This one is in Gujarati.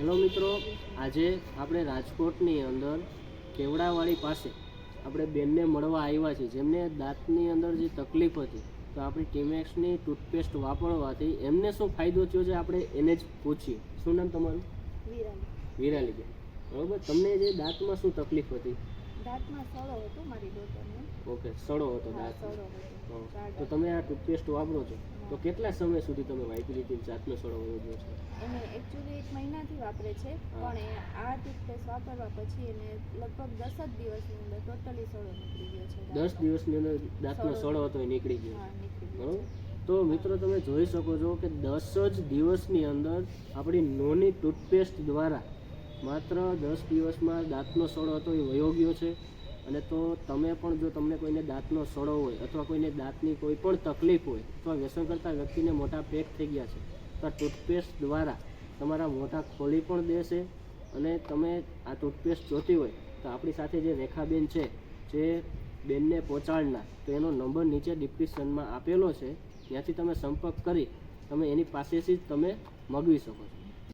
હેલો મિત્રો આજે આપણે રાજકોટની અંદર કેવડાવાળી પાસે આપણે બેનને મળવા આવ્યા છીએ જેમને દાંતની અંદર જે તકલીફ હતી તો આપણી ટીમેક્સની ટૂથપેસ્ટ વાપરવાથી એમને શું ફાયદો થયો છે આપણે એને જ પૂછીએ. શું નામ તમારું? વિરાલી. વિરાલીબેન બરાબર તમને જે દાંતમાં શું તકલીફ હતી? દાંતમાં સડો હતો મારી ડોટરને ઓકે સડો હતો દાંત તો તમે આ ટૂથપેસ્ટ વાપરો છો? તો કેટલા સમય સુધી તમે વાપરી જાતનો સોડો વયો છે? એને એકચ્યુઅલી એક મહિનાથી વાપરે છે પણ આ ટૂથપેસ્ટ વાપરવા પછી એને લગભગ દસ જ દિવસની અંદર ટોટલી સોડો નીકળી ગયો છે દસ દિવસની અંદર દાંતનો સડો. હતો એ નીકળી ગયો. હા નીકળી ગયો બરાબર? તો મિત્રો તમે જોઈ શકો છો કે દસ જ દિવસની અંદર આપણી નોની ટૂથપેસ્ટ દ્વારા માત્ર દસ દિવસમાં દાંતનો સોડો હતો એ વયો ગયો છે. અને તો તમે પણ જો તમને કોઈને દાંતનો સડો હોય અથવા કોઈને દાંતની કોઈ પણ તકલીફ હોય, અથવા વ્યસન કરતા વ્યક્તિને મોટા પેક થઈ ગયા છે, તો આ ટૂથપેસ્ટ દ્વારા તમારા મોઢા ખોલી પણ દેશે અને તમે આ ટૂથપેસ્ટ જોતી હોય, તો આપણી સાથે જે રેખાબેન છે, જે બેનને પહોંચાડનાર, તો એનો નંબર નીચે ડિસ્ક્રિપ્શનમાં આપેલો છે. ત્યાંથી તમે સંપર્ક કરી, તમે એની પાસેથી જ તમે મગવી શકો છો.